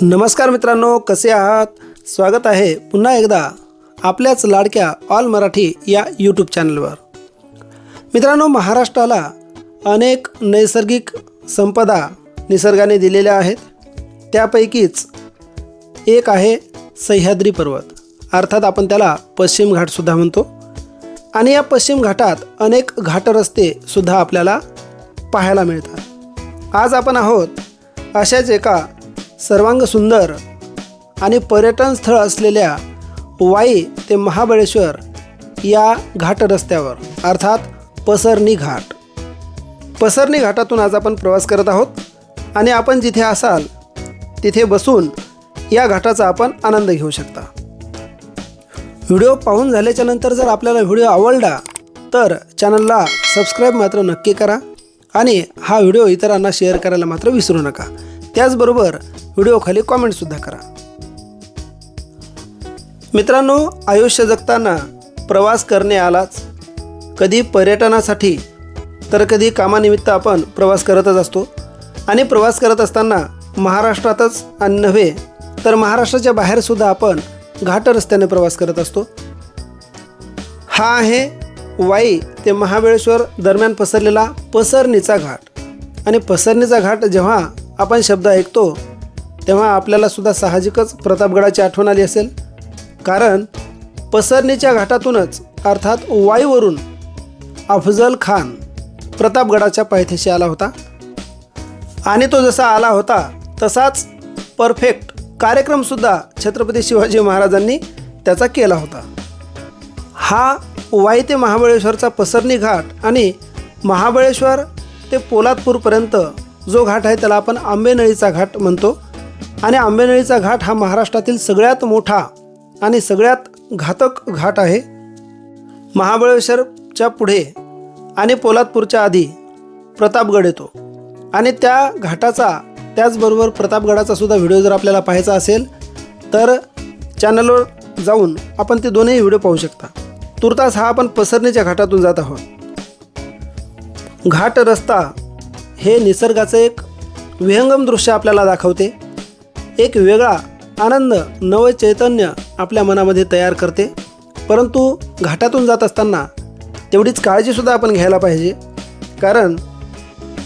नमस्कार मित्रांनो कसे आहात? स्वागत आहे पुन्हा एकदा आपल्याच लाडक्या ऑल मराठी या यूट्यूब चॅनलवर. मित्रांनो महाराष्ट्राला अनेक नैसर्गिक संपदा निसर्गाने दिलेल्या आहेत. त्यापैकीच एक आहे सह्याद्री पर्वत. अर्थात आपण त्याला पश्चिम घाटसुद्धा म्हणतो. आणि या पश्चिम घाटात अनेक घाटरस्ते सुद्धा आपल्याला पाहायला मिळतात. आज आपण आहोत अशाच एका सर्वांग सुंदर आणि पर्यटन स्थळ असलेल्या वाई ते महाबळेश्वर या घाट रस्त्यावर अर्थात पसरणी घाट. पसरणी घाटातून आज आपण प्रवास करत आहोत आणि आपण जिथे असाल तिथे बसून या घाटाचा आपण आनंद घेऊ शकता. व्हिडिओ पाहून झाल्याच्यानंतर जर आपल्याला व्हिडिओ आवडला तर चॅनलला सबस्क्राईब मात्र नक्की करा आणि हा व्हिडिओ इतरांना शेअर करायला मात्र विसरू नका. त्याचबरोबर व्हिडिओखाली कॉमेंटसुद्धा करा. मित्रांनो आयुष्य जगताना प्रवास करणे आलाच. कधी पर्यटनासाठी तर कधी कामानिमित्त आपण प्रवास करतच असतो. आणि प्रवास करत असताना महाराष्ट्रातच आणि नव्हे तर महाराष्ट्राच्या बाहेरसुद्धा आपण घाट रस्त्याने प्रवास करत असतो. हा आहे वाई ते महाबळेश्वर दरम्यान पसरलेला पसरणीचा घाट. आणि पसरणीचा घाट जेव्हा आपण शब्द ऐकतो तेव्हा आपल्याला सुद्धा साहजिकच प्रतापगडाची आठवण आली असेल. कारण पसरणीच्या घाटातूनच अर्थात वाईवरून अफजल खान प्रतापगडाच्या पायथ्याशी आला होता. आणि तो जसा आला होता तसाच परफेक्ट कार्यक्रमसुद्धा छत्रपती शिवाजी महाराजांनी त्याचा केला होता. हा वाई ते महाबळेश्वरचा पसरणी घाट आणि महाबळेश्वर ते पोलादपूरपर्यंत जो घाट आहे त्याला आपण आंबेनळीचा घाट म्हणतो. आणि आंबेनळीचा घाट हा महाराष्ट्रातील सगळ्यात मोठा आणि सगळ्यात घातक घाट आहे. महाबळेश्वरच्या पुढे आणि पोलादपूरच्या आधी प्रतापगड येतो. आणि त्या घाटाचा त्याचबरोबर प्रतापगडाचा सुद्धा व्हिडिओ जर आपल्याला पाहायचा असेल तर चॅनलवर जाऊन आपण ते दोन्ही व्हिडिओ पाहू शकता. तुर्तास हा आपण पसरणीच्या घाटातून जात आहोत. घाट रस्ता हे निसर्गाचं एक विहंगम दृश्य आपल्याला दाखवते. एक वेगळा आनंद नव चैतन्य आपल्या मनामध्ये तयार करते. परंतु घाटातून जात असताना तेवढीच काळजीसुद्धा आपण घ्यायला पाहिजे. कारण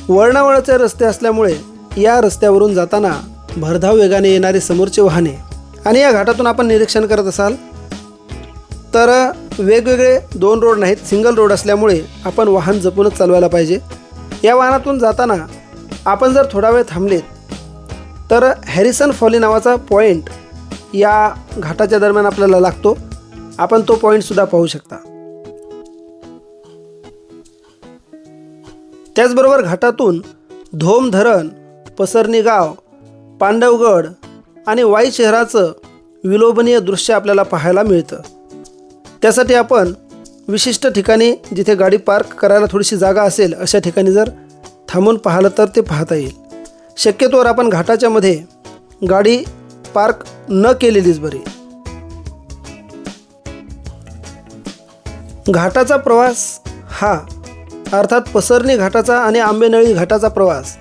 वळणावळचे रस्ते असल्यामुळे या रस्त्यावरून जाताना भरधाव वेगाने येणारे समोरचे वाहने आणि या घाटातून आपण निरीक्षण करत असाल तर वेगवेगळे दोन रोड नाहीत सिंगल रोड असल्यामुळे आपण वाहन जपूनच चालवायला पाहिजे. या वाहनातून जाताना आपण जर थोडा वेळ थांबलेत तर हॅरिसन फॉली नावाचा पॉईंट या घाटाच्या दरम्यान आपल्याला लागतो. आपण तो पॉईंटसुद्धा पाहू शकता. त्याचबरोबर घाटातून धोम धरण पसरणी गाव पांडवगड आणि वाई शहराचं विलोभनीय दृश्य आपल्याला पाहायला मिळतं. त्यासाठी आपण विशिष्ट ठिकाणी जिथे गाडी पार्क करायला थोडीशी जागा असेल अशा ठिकाणी जर थांबून पाहिलं तर ते पाहता येईल. शक्यतोवर आपण घाटाच्या मध्ये गाडी पार्क न केलेलीच बरी. घाटाचा प्रवास हा अर्थात पसरणी घाटाचा आणि आंबेनळी घाटाचा प्रवास.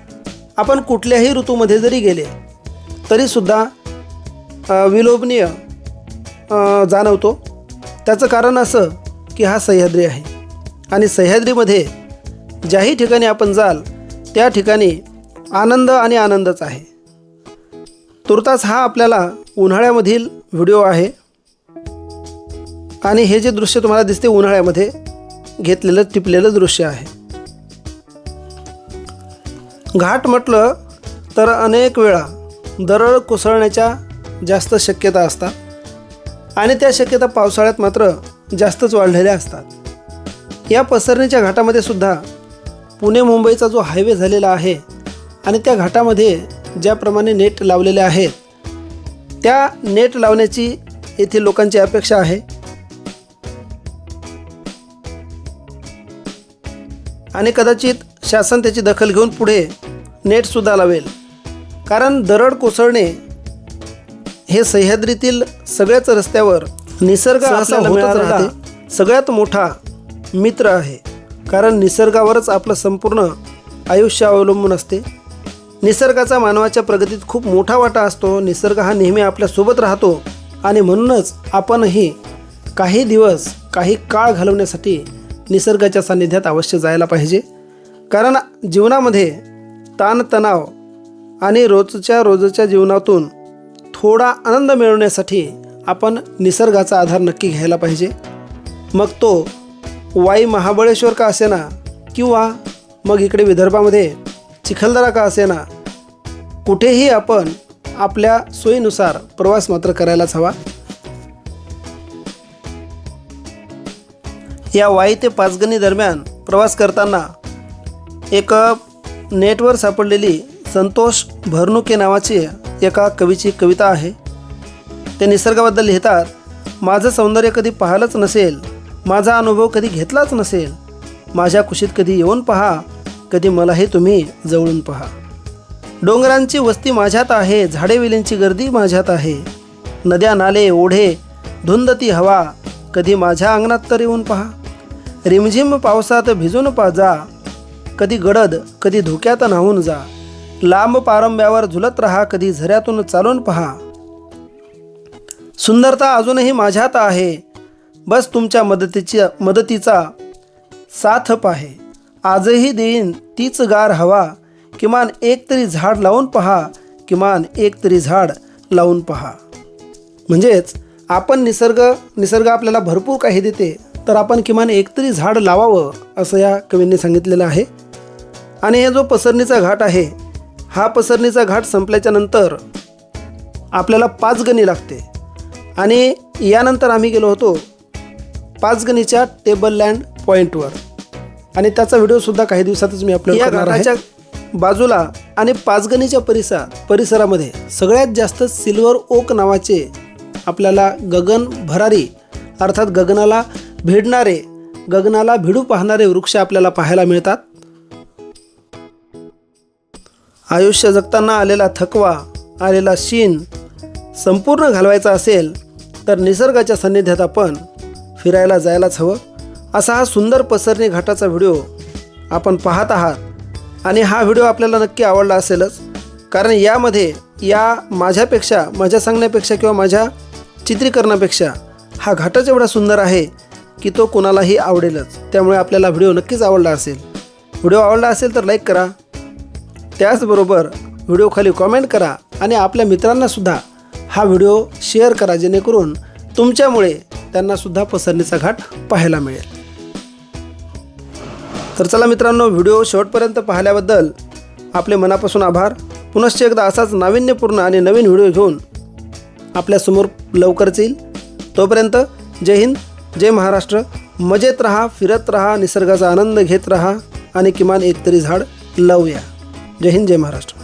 आपण कुठल्याही ऋतूमध्ये जरी गेले तरीसुद्धा विलोभनीय जाणवतो. त्याचं कारण असं की हा सह्याद्री आहे. आणि सह्याद्रीमध्ये ज्याही ठिकाणी आपण जाल त्या ठिकाणी आनंद आणि आनंदच आहे. तुर्तास हा आपल्याला उन्हाळ्यामधील व्हिडिओ आहे. आणि हे जे दृश्य तुम्हाला दिसते उन्हाळ्यामध्ये घेतलेलं टिपलेलं दृश्य आहे. घाट म्हटलं तर अनेक वेळा दरड कोसळण्याच्या जास्त शक्यता असतात. आणि त्या शक्यता पावसाळ्यात मात्र जास्तच वाढलेल्या असतात. या पसरणीच्या घाटामध्ये सुद्धा पुणे मुंबईचा जो हायवे झालेला आहे आणि त्या घाटामध्ये ज्याप्रमाणे नेट लावलेले आहेत त्या नेट लावण्याची येथील लोकांची अपेक्षा आहे. आणि कदाचित शासन त्याची दखल घेऊन पुढे नेटसुद्धा लावेल. कारण दरड कोसळणे हे सह्याद्रीतील सगळ्याच रस्त्यावर निसर्ग आपल्याला होतच राहते. सगळ्यात मोठा मित्र आहे. कारण निसर्गावरच आपलं संपूर्ण आयुष्य अवलंबून असते. निसर्गाचा मानवाच्या प्रगतीत खूप मोठा वाटा असतो. निसर्ग हा नेहमी आपल्यासोबत राहतो. आणि म्हणूनच आपणही काही दिवस काही काळ घालवण्यासाठी निसर्गाच्या सान्निध्यात अवश्य जायला पाहिजे. कारण जीवनामध्ये ताणतणाव आणि रोजच्या रोजच्या जीवनातून थोडा आनंद मिळवण्यासाठी आपण निसर्गाचा आधार नक्की घ्यायला पाहिजे. मग तो वाई महाबळेश्वर का असेना? किंवा मग इकडे विदर्भामध्ये चिखलदरा का असेना? कुठेही आपण आपल्या सोयीनुसार प्रवास मात्र करायलाच हवा. या वाई ते पाचगणी दरम्यान प्रवास करताना एक नेटवर सापडलेली संतोष भरनुके नावाची एका कवीची कविता आहे. ते निसर्गाबद्दल लिहितात माझं सौंदर्य कधी पाहिलंच नसेल माझा अनुभव कधी घेतलाच नसेल माझ्या कुशीत कधी येऊन पहा कधी मलाही तुम्ही जवळून पहा. डोंगरांची वस्ती माझ्यात आहे झाडेवेलींची गर्दी माझ्यात आहे नद्या नाले ओढे धुंद ती हवा कधी माझ्या अंगणात तर येऊन पहा. रिमझिम पावसात भिजून पा जा कधी गडद कधी धुक्यात न्हावून जा. लांब पारंब्यावर झुलत राहा कधी झऱ्यातून चालून पहा. सुंदरता अजूनही माझ्यात आहे. बस तुमच्या मदतीची मदतीचा साथ पाहे. आजही देईन तीच गार हवा. किमान एक तरी झाड लावून पहा. किमान एक तरी झाड लावून पहा. म्हणजेच आपण निसर्ग निसर्ग आपल्याला भरपूर काही देते तर आपण किमान एक तरी झाड लावावं असं या कवींनी सांगितलेलं आहे. आणि हे जो पसरणीचा घाट आहे हा पसरणीचा घाट संपल्याच्या नंतर आपल्याला पाचगणी लागते. आणि यानंतर आम्ही गेलो होतो पाचगणीच्या टेबल लँड पॉईंटवर आणि त्याचा व्हिडिओसुद्धा काही दिवसातच मी अपलोड करणार आहे. बाजूला आणि पाचगणीच्या परिसरात परिसरामध्ये सगळ्यात जास्त सिल्वर ओक नावाचे आपल्याला गगन भरारी अर्थात गगनाला भिडणारे गगनाला भिडू पाहणारे वृक्ष आपल्याला पाहायला मिळतात. आयुष्य जगताना आलेला थकवा आलेला शीन संपूर्ण घालवायचा असेल तर निसर्गाच्या सान्निध्यात आपण फिरायला जायलाच हवं. असा हा सुंदर पसरणी घाटाचा व्हिडिओ आपण पाहत आहात. आणि हा व्हिडिओ आपल्याला नक्की आवडला असेलच कारण यामध्ये या माझ्यापेक्षा माझ्या सांगण्यापेक्षा किंवा माझ्या चित्रीकरणापेक्षा हा घाटच एवढा सुंदर आहे की तो कोणालाही आवडेलच. त्यामुळे आपल्याला व्हिडिओ नक्कीच आवडला असेल. व्हिडिओ आवडला असेल तर लाईक करा. त्याचबरोबर व्हिडिओखाली कॉमेंट करा आणि आपल्या मित्रांनासुद्धा हा व्हिडिओ शेअर करा जेणेकरून तुमच्यामुळे त्यांनासुद्धा पसरणीचा घाट पाहायला मिळेल. तर चला मित्रांनो व्हिडिओ शेवटपर्यंत पाहिल्याबद्दल आपले मनापासून आभार. पुनश्च एकदा असाच नाविन्यपूर्ण आणि नवीन व्हिडिओ घेऊन आपल्यासमोर लवकरच येईल. तोपर्यंत जय हिंद जय महाराष्ट्र. मजेत रहा फिरत रहा निसर्गाचा आनंद घेत राहा आणि किमान एकतरी झाड लावूया. जय हिंद जय महाराष्ट्र.